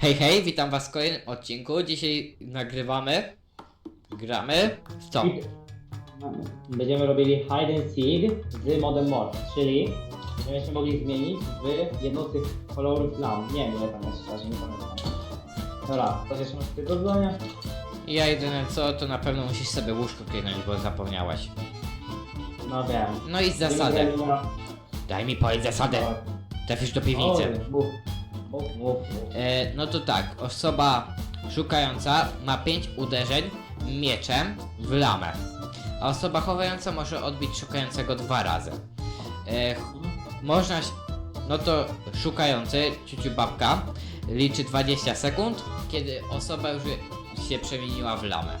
Hej, hej, witam was w kolejnym odcinku. Dzisiaj nagrywamy. Gramy w co? Będziemy robili hide and seek z modem morph, czyli będziemy mogli zmienić w jedną z tych kolorów lam. Nie wiem ile tam jest szczerze, nie pamiętam. Dobra, to jeszcze masz tego zdania? Ja jedyne co, to na pewno musisz sobie łóżko kliknąć, bo zapomniałaś. No wiem. No i zasady. Daj mi powiedzieć zasadę. Trafisz do piwnicy. Mów. E, no to tak, osoba szukająca ma 5 uderzeń mieczem w lamę. A osoba chowająca może odbić szukającego dwa razy. E, można. No to szukający, ciuciu babka, liczy 20 sekund, kiedy osoba już się przemieniła w lamę.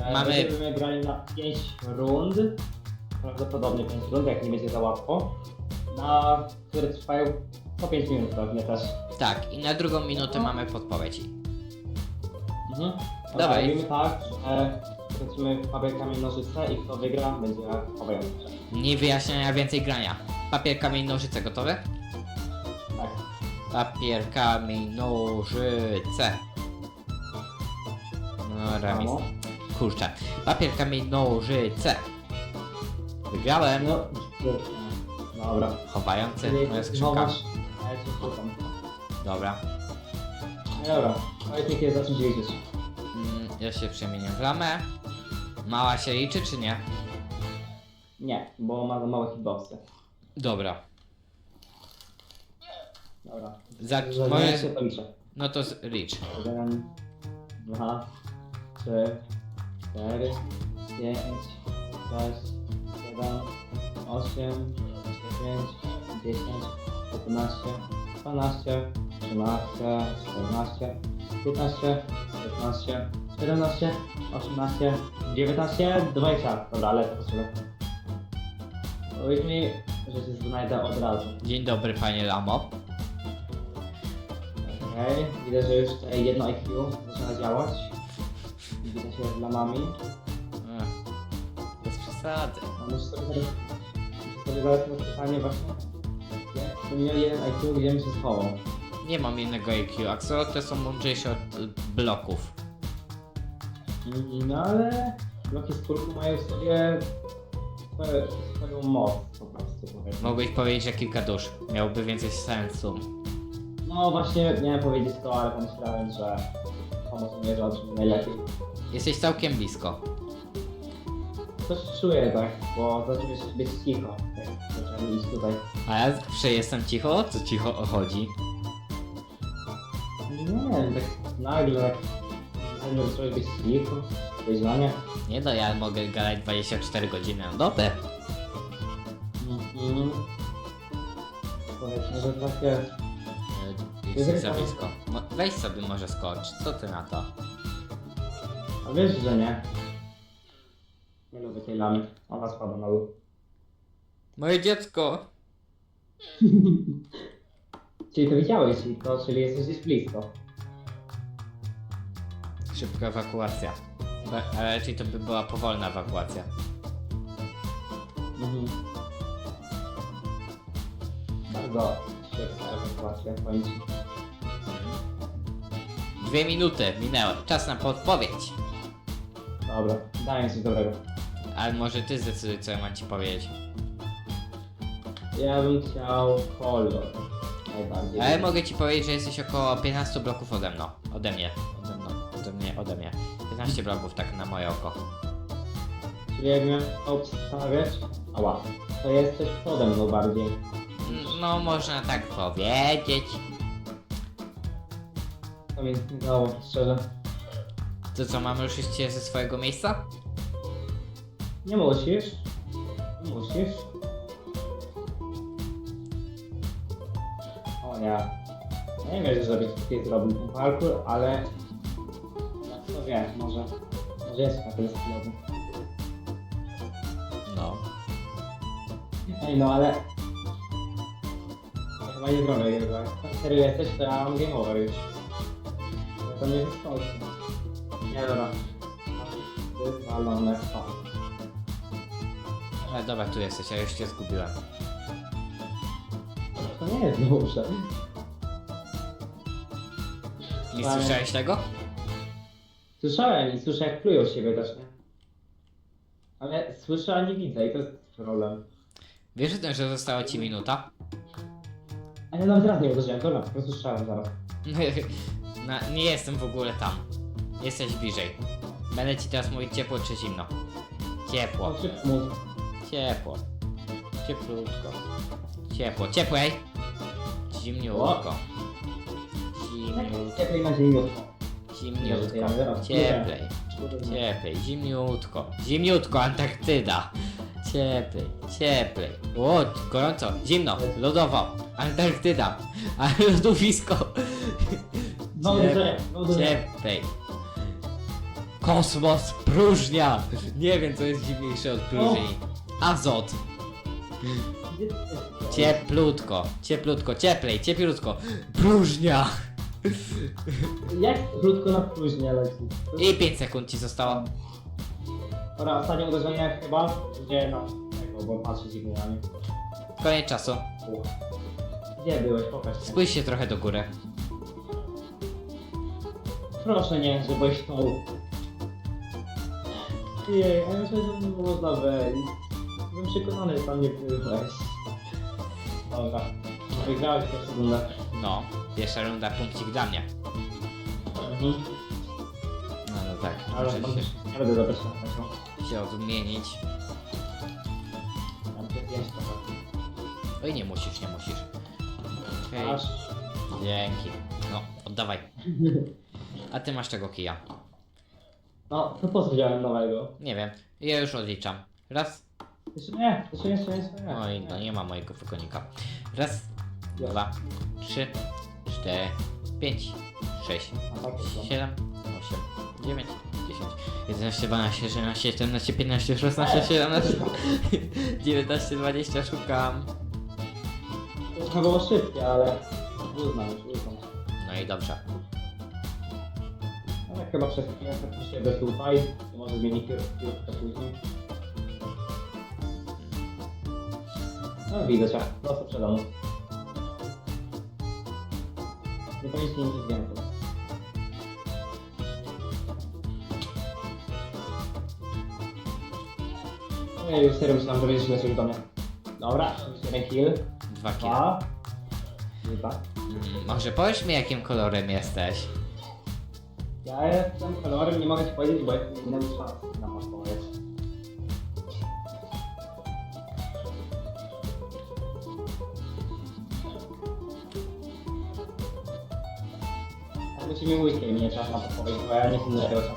E, mamy- Będziemy grali na 5 rund. Prawdopodobnie 5 rund, jak nie będzie za łatwo. Na które trwają po 5 minut pewnie też. Tak, i na drugą minutę mamy podpowiedź. Mhm. Dawaj. Robimy tak, że kręcimy papier, nożyce i kto wygra będzie chowający. Nie wyjaśniania, więcej grania. Papier, kamień, nożyce, gotowe? Tak. Papier, kamień, nożyce. No, remis. Samo. Kurczę. Papier, kamień, nożyce. Wygrałem. No, dobra. Chowający, Czyli moja skrzynka. chowasz, a ja cię szukam. Dobra. No Dobra, mi kiedy zacząć liczyć. Mm, ja się przemienię w lamę. Mała się liczy, czy nie? Nie, bo ma za małe hitboxy. Dobra. Dobra. Za- Że moje... się to liczę. No to z- licz. Jeden, dwa, trzy, cztery, pięć, sześć, siedem, osiem, dziewięć, dziesięć, jedenaście, dwanaście, trzynaście, czternaście, piętnaście, szesnaście, siedemnaście, osiemnaście, dziewiętnaście, dwadzieścia. Dobra, ale to potrzebę. Powiedz mi, że się znajdę od razu. Dzień dobry, panie Lamo. Okej, widzę, że już tutaj jedno IQ zaczyna działać. Widzę się z lamami. Ech, Bez przesady. Muszę sobie zadać na pytanie właśnie. Jak to miał jeden IQ, gdzie bym się schował? Nie mam innego IQ. Axolotle są mądrzejsze od y, bloków. No ale bloki z kulku mają w sobie swoją moc po prostu powiedzmy. Mogłeś powiedzieć, że kilka dusz. Miałoby więcej sensu. No właśnie miałem powiedzieć to, ale pomyślałem, że pomoc mnie że najlepiej. Jesteś całkiem blisko. Coś czuję tak, bo zaczynam się być cicho. Iść tutaj. A ja zawsze jestem cicho, co cicho chodzi. Nie wiem, tak nagle tak zanim zacząłeś być cicho, wyzwania. Nie no, ja mogę gadać 24 godziny na dobę. Mhm. Powiedzmy, że tak jest. Blisko. Mo- Weź sobie może skocz. Co ty na to? A wiesz, że nie. Nie lubię tej lamy. Ona spada na dół. Moje dziecko! Czyli to widziałeś to, czyli jesteś gdzieś blisko. Szybka ewakuacja. Be- Ale raczej to by była powolna ewakuacja. Mhm. Bardzo szybka ewakuacja, powiem ci. Dwie minuty minęły. Czas na podpowiedź. Dobra, daję coś dobrego. Ale może ty zdecyduj, co ja mam ci powiedzieć. Ja bym chciał kolor. Najbardziej. Ale mogę ci powiedzieć, że jesteś około 15 bloków ode mną. Ode mnie. Ode mną. Ode mnie, ode mnie. 15 bloków tak na moje oko. Czyli jak miałem obstawiać, ała, to jesteś pode mną bardziej. N- No, można tak powiedzieć. To mi dało, szczerze. To co, mamy ruszyć cię ze swojego miejsca? Nie musisz. Nie musisz. Ja nie wierzę, żebyś tutaj zrobił ten parkour, ale... No kto wie, może... Może jest na tyle. No. Ej no, ale... Ja chyba nie zrobię tego. Jak serio jesteś, to ja mam game over już. Ja to nie wystarczy. Nie, dobra. To. Ale dobra, tu jesteś, ja już cię zgubiłem. To nie jest dobrze. Nie słyszałeś tego? Słyszałem i słyszę jak plują siebie też, nie? Ale słyszę, a nie widzę i to jest problem. Wiesz o tym, że została ci minuta? A ja nawet raz nie uderzyłem, dobra, prostu słyszałem zaraz. Na, nie jestem w ogóle tam. Jesteś bliżej. Będę ci teraz mówić ciepło czy zimno. Ciepło, O, szybko mów. ciepło. Cieplutko. Ciepło, ciepłej. Zimniutko. Zimniutko, Cieplej na ziemiutko. zimniutko. Cieplej, cieplej, zimniutko. Zimniutko, Antarktyda. Cieplej, cieplej. O, gorąco, zimno, lodowo. Antarktyda. A lodowisko. Cieplej. Kosmos, próżnia. Nie wiem, co jest dziwniejsze od próżni. Azot. Cieplutko, cieplutko, cieplej, cieplutko. Próżnia. Jak krótko na później leci? I 5 sekund ci zostało. Dobra, ostatnie uderzenie chyba, gdzie na tego, bo patrzę mnie. Koniec czasu. Gdzie byłeś? Pokaż się. Spójrz się trochę do góry. Proszę nie, żebyś tą... Jej, a ja myślę, że nie można wejść. Byłem przekonany, że tam nie byłeś. Dobra, wygrałeś pierwszą rundę. No, pierwsza runda, punkcik dla mnie. Mhm. No, no tak, Ale muszę się, na taką. się odmienić. Tam zdjęć trochę. Oj, nie musisz, nie musisz. Okej, Aż... dzięki. No, oddawaj. A ty masz tego kija. No, to po co wziąłem nowego? Nie wiem, ja już odliczam. Raz, Jeszcze nie, jeszcze, jeszcze, jeszcze nie. Oj, no nie ma mojego wykonika. Raz, dwa, trzy, cztery, pięć, sześć, tak no. siedem, osiem, dziewięć, dziesięć, jedenaście, dwanaście, trzynaście, czternaście, piętnaście, szesnaście, siedemnaście, dziewiętnaście, dwadzieścia, szukam. To było szybkie, ale... Uznam, już uznam. No i dobrze. No jak chyba przez chwilę tak siebie tutaj, to może zmieni kierowcę później. No widzę cię, prosto przede mną. Nie powinniście nic więcej. No ja już serio myślałem, że będziesz leciał do mnie. Dobra, jeden kill. Dwa kile. Dwa. Dwa. Mm, Może powiesz mi jakim kolorem jesteś? Ja jestem kolorem, nie mogę ci powiedzieć, bo jestem innym czas na podpowiedź. Ale ci nie mówić, kiedy nie czas na podpowiedź, bo ja nie chcę tego czasu.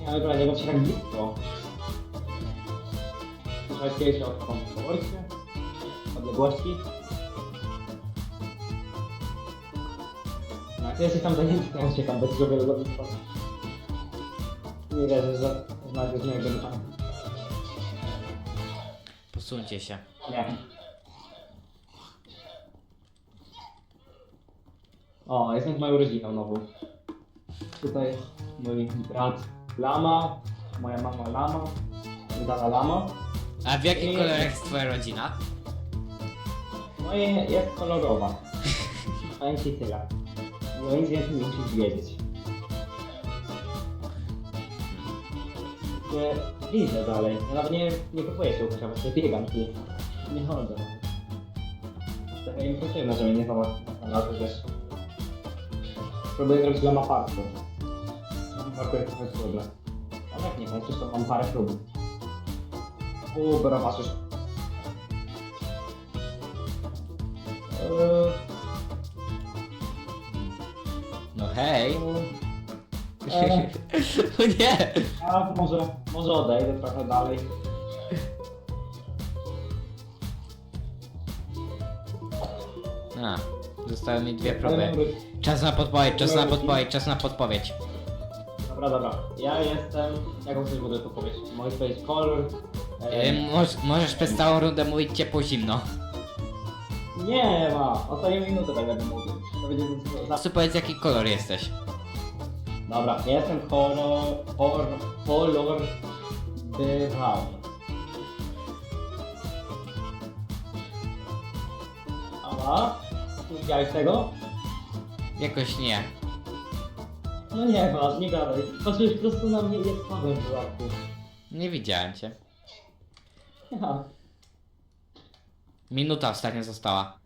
Nie, ale bądź się tak blisko. Słyszałeś kiedyś o komforcie? Odległości? No, ty jesteś tam zajęty, to ja uciekam, ci zrobię lodownictwo. Nie wierzę, że mnie jakby tam. Posuńcie się. Nie. O, jestem z moją rodziną nową. Tutaj mój brat Lama, moja mama Lama, Dala Lama. A w jakich I- kolorach jest twoja rodzina? Moje jest kolorowa. Powiem ci tyle. No nic więcej nie musisz wiedzieć. Nie, widzę dalej. Ja nawet nie, nie próbuję się ukryć, bo sobie biegam tu. Nie chodzę. Trochę impresywne, że mnie nie znowu na to wiesz. Próbuję zrobić dla. Parku jest trochę trudne. A tak nie wiem, zresztą mam parę prób. Uuu, dobra, patrzysz. Eee, No hej. eee, O nie! Ja może, może odejdę trochę dalej. A, zostały mi dwie Ale próby. Czas na podpowiedź, czas na podpowiedź, czas na podpowiedź. Dobra, dobra. Ja jestem. Jaką chcesz w ogóle powiedzieć? Mogę powiedzieć kolor. E, moż, możesz przez całą rundę mówić ciepło zimno. Nie ma! Ostatnią minutę tak będę mówił. To będzie za... Zawsze powiedz jaki kolor jesteś. Dobra, ja jestem kolor. kolor. kolor. brown. A, A? Nie widziałeś tego? Jakoś nie. No nie masz, nie gadaj. Patrzysz prosto na mnie i jest Paweł w dodatku. Nie widziałem cię. Ja. Minuta ostatnio została.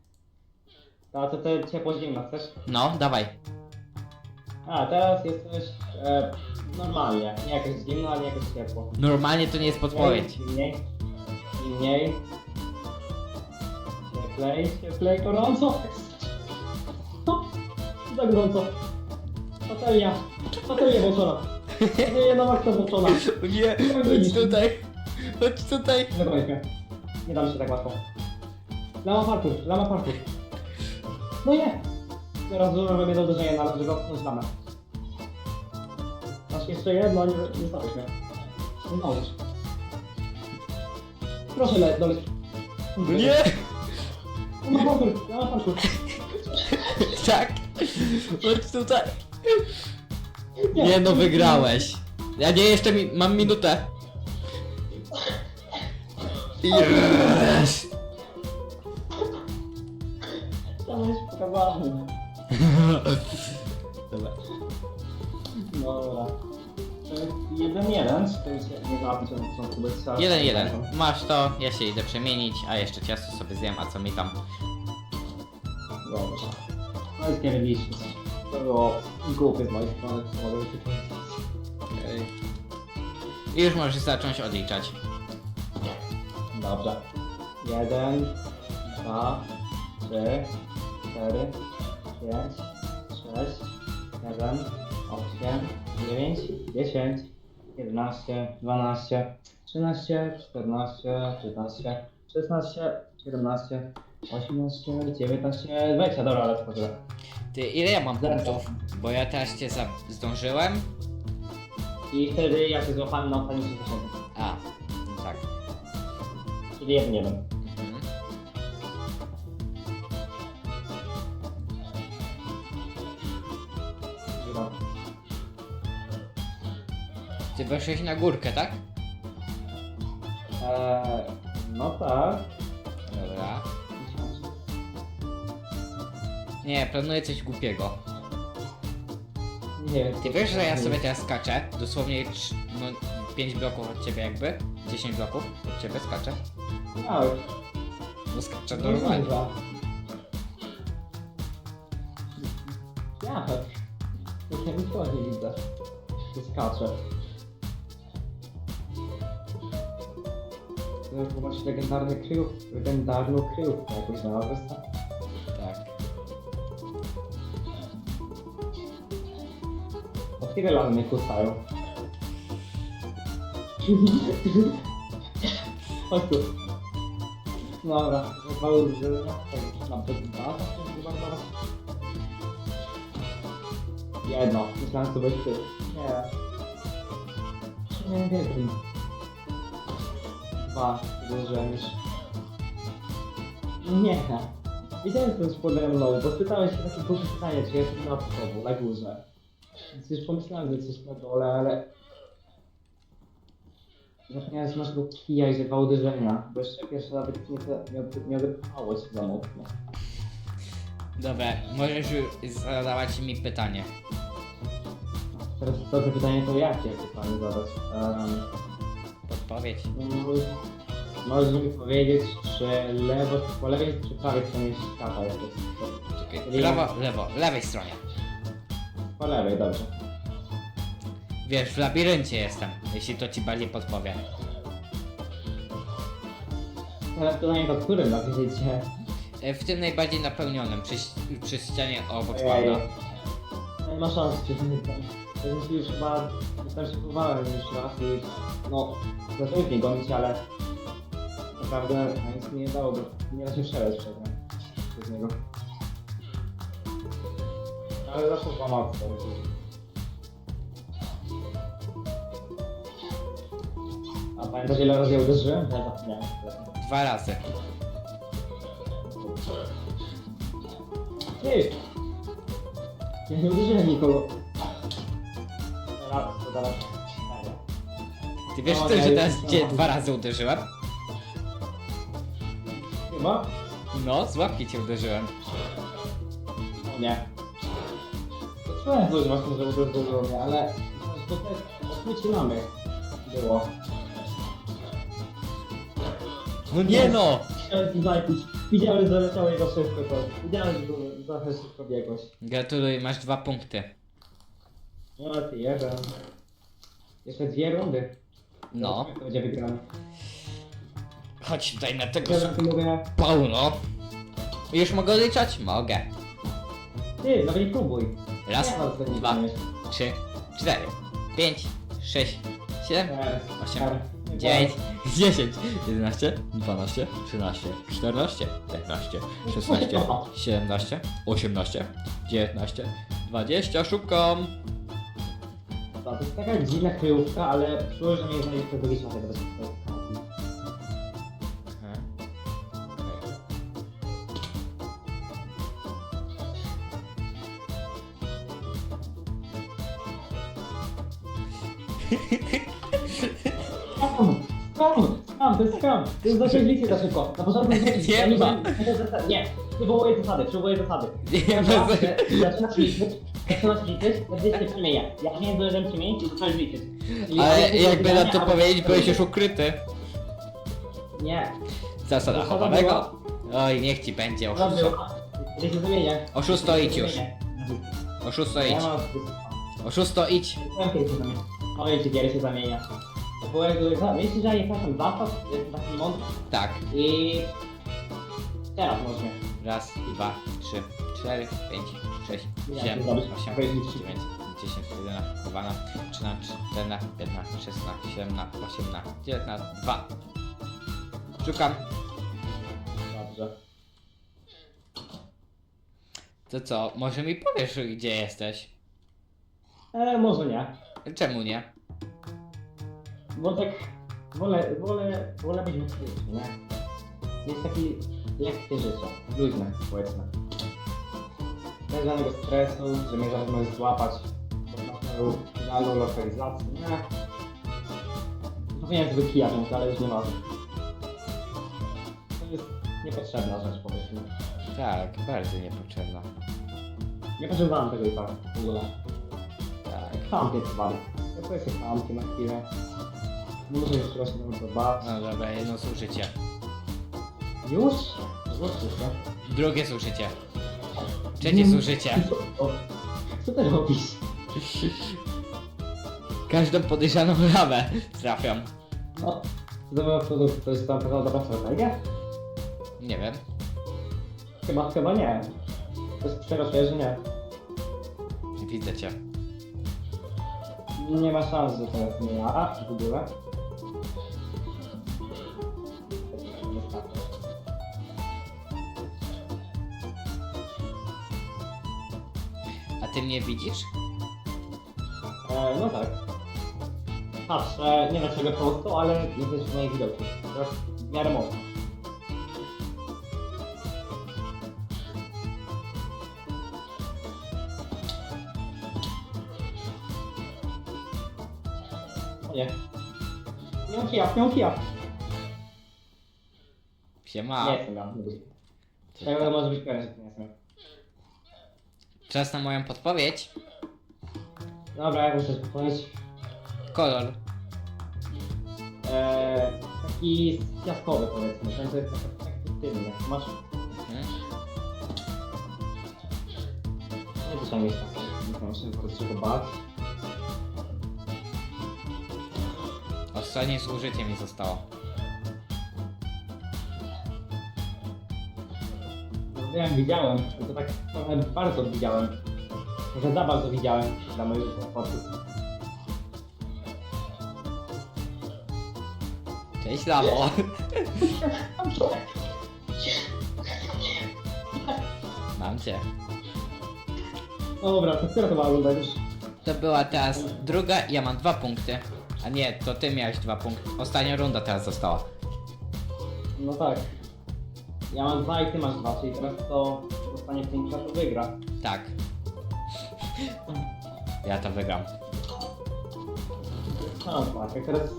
A to te ciepło zimno, chcesz? No, dawaj. A, teraz jesteś e, normalnie. Nie jakoś zimno, ale jakoś ciepło. Normalnie to nie jest podpowiedź. Mniej, mniej. Cieplej, cieplej, gorąco. Za gorąco. Patelnia, patelnia włączona. Patelnia na maksa włączona. Nie, chodź tutaj. Chodź tutaj. Nie mnie. Nie dam się tak łatwo. Lama parkour, lama parkour. No nie. Teraz dużo robię do uderzenia, ale żeby odsunąć lamę. Masz jeszcze jedno, nie, nie zdałeś mnie. Nie zdałeś. Proszę le, doleć. Nie! Lama parkour, lama parkour. Tak. Chodź tutaj. Nie no, wygrałeś. Ja nie, jeszcze mi, mam minutę. Yes! Dobra. Dobra. To jest jeden jeden, czy to jest nie zapić na początku, bo jest Jeden, jeden. Masz to, ja się idę przemienić, a jeszcze ciasto sobie zjem, a co mi tam? Dobrze. No i skierowaliśmy. To było głupie z mojej strony, co mogę ci powiedzieć. I już możesz zacząć odliczać. Dobrze. Jeden, dwa, trzy, cztery, pięć, sześć, siedem, osiem, dziewięć, dziesięć, jedenaście, dwanaście, trzynaście, czternaście, piętnaście, szesnaście, siedemnaście, osiemnaście, dziewiętnaście, dwadzieścia. Dobra, ale tyle. Ty, ile ja mam punktów? Bo ja teraz cię za... zdążyłem. I wtedy ja się złapałem na ostatnim 60. A, no tak. Czyli jeden, jeden. Mhm. Dobra. Ty weszłeś na górkę, tak? Eee, no tak. Nie, planuję coś głupiego. Nie. Ty wiesz, że ja sobie teraz skaczę? Dosłownie trz- no, 5 bloków od ciebie jakby? 10 bloków od ciebie skaczę? Tak. No skaczę No normalnie. Jak? Ja nikogo nie widzę. Tu skaczę. To jest właśnie legendarny kryjów, legendarną kryjówkę jakąś znalazłeś? Tak. Kiedy lany mnie kusają? Chodź tu. Dobra, mały użyłem. Mam to dwa. Jedno, myślałem, to byś ty. Nie. Nie wiem. Dwa, już. Nie. Wiedziałem, że to jest pode mną, bo spytałeś się takie głupie pytanie, czy jestem nad tobą, na górze. Więc już pomyślałem, że jesteś na dole, ale... Zapomniałem, że masz tego kija i że dwa uderzenia, bo jeszcze pierwsze nawet nie, nie, nie odepchało się za mocno. Dobra, możesz już zadawać mi pytanie. Teraz to pytanie to jakie pytanie zadać? Um, Podpowiedź. możesz mi powiedzieć, czy lewo, po lewej czy prawej stronie świata jest? Czekaj, lewo, lewo, lewej stronie. Po lewej, dobrze. Wiesz, w labiryncie jestem, jeśli to ci bardziej podpowie. Teraz pytanie to którym napiszecie? E, W tym najbardziej napełnionym, przy, przy ścianie obok Ej, spawna. Nie ma szans, czy to nie tam. Ja już już chyba, się próbowałem już raz i no, zacząłem mnie gonić, ale naprawdę no, nic mi nie dało, bo nie da się przeleć przed nim, przez niego. Ale zawsze pomagał. A pamiętasz ile razy ja uderzyłem? Ja zapomniałem. Dwa razy. Ty! Ja nie uderzyłem nikogo. Teraz, to teraz. Ty wiesz No, ty, ja że już- teraz no. gdzie dwa razy uderzyłem? Chyba? No, z łapki cię uderzyłem. Nie. To czułem coś właśnie, że uderzyło mnie, ale to też odwrócilamy było. No nie no! Chciałem ci zajpić. Widziałem, że leciałeś za szybko to. Widziałem, że to za szybko biegłeś. Gratuluję, masz dwa punkty. No ty jeden. Jeszcze dwie rundy. No. To będzie wygrany. Chodź tutaj na tego mówię, pełno. Już mogę liczać? Mogę. ty, nawet nie próbuj. Raz, Nie nie dwa, trzy, cztery, pięć, sześć, siedem, osiem, dziewięć, dziesięć, jedenaście, dwanaście, trzynaście, czternaście, piętnaście, szesnaście, siedemnaście, osiemnaście, dziewiętnaście, dwadzieścia, szukam. To jest taka dziwna kryjówka, ale czuję, że znajdzie tego liczenia tego Skam! Skam! To jest jest zasięglicie za szybko. Na początku zwrócić. Nie, Ja nie przywołuję zasady, przywołuję zasady. Nie, Dobra, bez- że Zaczynasz liczyć, zaczynasz liczyć, będziesz się przemienia. Jak nie zdążyłem przemienić, to zaczynasz liczyć. Ale jakby na to albo- powiedzieć, byłeś już ukryty. Nie. Zasada Zasada chowanego. Oj, niech ci będzie Dobra, oszusto. Gdzie się zamienia? Oszusto idź już. Oszusto Ja idź. mam Oszusto idź. Lepiej się zamienia. Się zamienia. Bo jakby, wiecie, że ja pamiętam zasad, jest taki mądry Tak. i... Teraz możemy. Raz, dwa, trzy, cztery, pięć, sześć, Ja siedem, to osiem, dziewięć, dziesięć, jedenaście, dwanaście, trzynaście, czternaście, piętnaście, szesnaście, siedemnaście, osiemnaście, dziewiętnaście, dwa. Szukam. Dobrze. To co, może mi powiesz, gdzie jesteś? E, może nie. Czemu nie? Bo tak wolę, wolę, wolę być mocniejszy, nie? Jest taki lekkie życie, luźne, powiedzmy. Bez żadnego stresu, że mnie zaraz możesz złapać finalną lokalizację, nie? Sobie kija wziąć, ale już nie ma. To jest niepotrzebna rzecz, powiedzmy. Tak, bardzo niepotrzebna. Nie potrzebowałem tego i tak w ogóle. Tak. Kampię chyba. Ja to jest kampię na chwilę. Może jeszcze raz nie zobaczyć. No dobra, jedno zużycie. Już? Zobaczcie się. Drugie zużycie. Trzecie zużycie. Co, co ty robisz? Każdą podejrzaną lawę trafiam. No, dobra, to, to, jest tam dobra strategia? Nie wiem. Chyba, chyba nie. To jest przerażenie, że nie. Widzę cię. Nie ma szans, że to jest nie ja w ogóle. Ty mnie widzisz? E, no tak. Patrz, e, nie wiem czego prosto, ale jesteś w mojej widoku. Teraz w miarę mocno. O nie. Nie kija, nie kija. Siema. Nie jestem ja. Tego może być pewien, że to nie jestem. Czas na moją podpowiedź. Dobra, jak muszę powiedzieć. Kolor. Eee, taki piaskowy powiedzmy, ten to jest taki tylny. Masz... Mhm. Nie to tam jest taki, muszę go bać. Ostatnie zużycie mi zostało. Wiem, widziałem, to, tak trochę bardzo widziałem. Może za bardzo widziałem dla moich komfortów. Cześć Lamo. Mam cię. Dobra, to która to była runda już? To była teraz druga, ja mam dwa punkty. A nie, to ty miałeś dwa punkty. Ostatnia runda teraz została. No tak. Ja mam dwa i ty masz dwa, czyli teraz to dostanie piękna, to wygra. Tak. Ja to wygram. No tak, jak teraz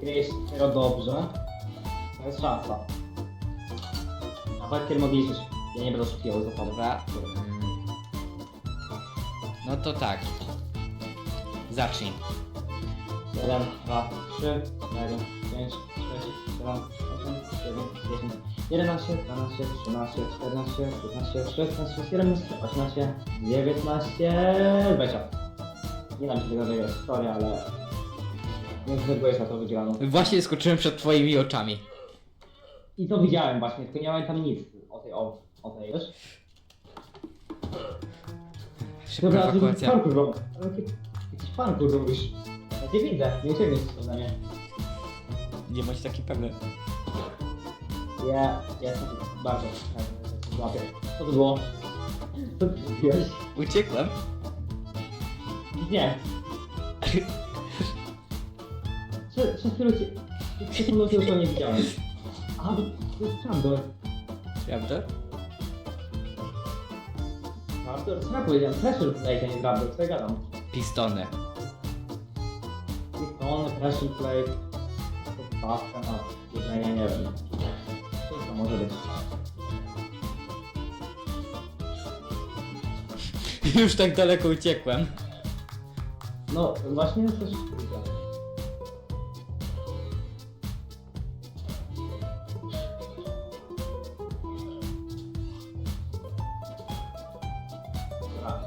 grejesz dopiero dobrze, to jest szansa. A mogę liczyć. Ja nie będę oszukiwał za sobą. Dobra. Mm. No to tak. Zacznij. 1, 2, 3, 4, 5, 6, 7, 8, 9, 10, 11, 12, 13, 14, 15, 16, 17, 18, 19, 20. Nie dam ci tego wygrać, sorry, ale nie zvedłeś na to wygraną. Właśnie skoczyłem przed twoimi oczami. I to widziałem właśnie, tylko nie pamiętam nic o tej, o, o tej, wiesz? Szybka Dobra, ty ewakuacja. parkour robisz. Jakiś parkour robisz. Ja cię widzę, nie uciekniesz ode mnie. Nie bądź taki pewny. Ja, ja jestem bardzo złapię. Co to było? Co ty zrobiłeś? Uciekłem. Nie. Przez przez chwilę cię... Przez chwilę cię już nie widziałem. A, to jest Trandor. Prawda? Trandor? Co ja powiedziałem? Pressure plate, a nie Trandor, co ja gadam? Pistony. Pistony, pressure plate. Podstawka na jedzenie, nie wiem. Może być? Już tak daleko uciekłem. No, właśnie też widzę. Dobra.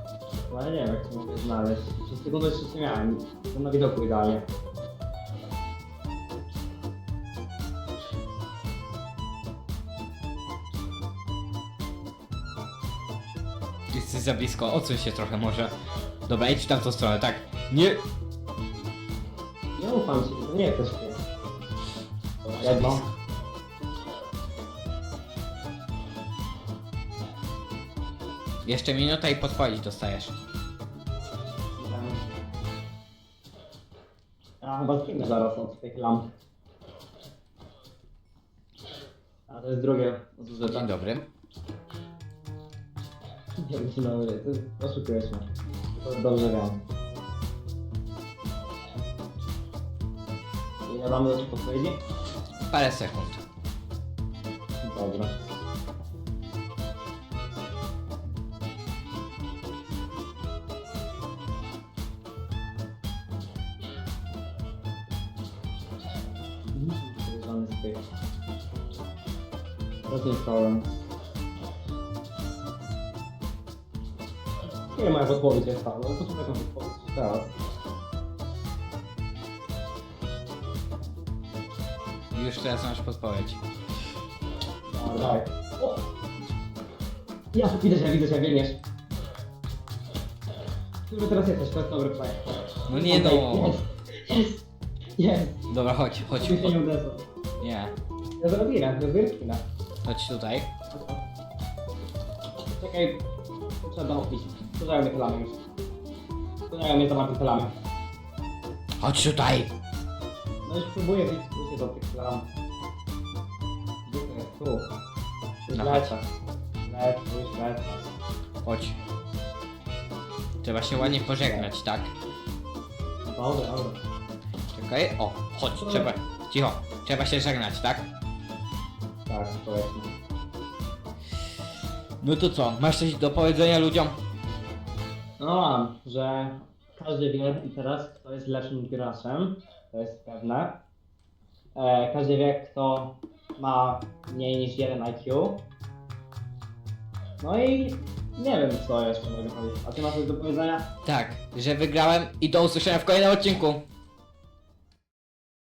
No ale nie wiem jak to mogę znaleźć. Przez sekundę jeszcze nie miałem. To na widoku idealnie. Jesteś za blisko, odsuń się trochę może. Dobra, idź w tamtą stronę, tak. Nie. Nie ufam ci, to nie jest też ty. Jedno. Jeszcze minuta i podpowiedź dostajesz. A chyba zginę zaraz od tych lamp. A to jest drugie zużyte. Dzień dobry. Czy dobry, to oszukiłeś mnie. To dobrze wiem. Ile mamy do podpowiedzi? Parę sekund. Dobra. Podejrzany z tych. Rozwiązałem. Nie wiem, moja podpowiedź jest tam, ale posłuchaj tą podpowiedź teraz. Już teraz masz podpowiedź. Dobra, dawaj. O! Ja, widzę cię, widzę cię, biegniesz. Który teraz jesteś, to jest dobry plan. No nie no. Jest, jest. Dobra, chodź, chodź. Się nie odezwał. Nie. Ja zrobię, ja zrobię kina. Chodź tutaj. Czekaj, trzeba opić. Tutaj mnie pelamy już. Tutaj mnie za pelamy. Chodź tutaj. No już próbuję wyjść się do tych pelam. Gdzie to jest? Tu. Tu No lecę. Lecę, już. Chodź. Trzeba się ładnie pożegnać, tak? Dobra, dobra. Czekaj. O, chodź, trzeba. Cicho. Trzeba się żegnać, tak? Tak, powiedzmy. No to co? Masz coś do powiedzenia ludziom? No że każdy wie i teraz kto jest lepszym graczem, to jest pewne. E, każdy wie kto ma mniej niż 1 IQ. No i nie wiem co jeszcze mogę powiedzieć. A ty masz coś do powiedzenia? Tak, że wygrałem i do usłyszenia w kolejnym odcinku.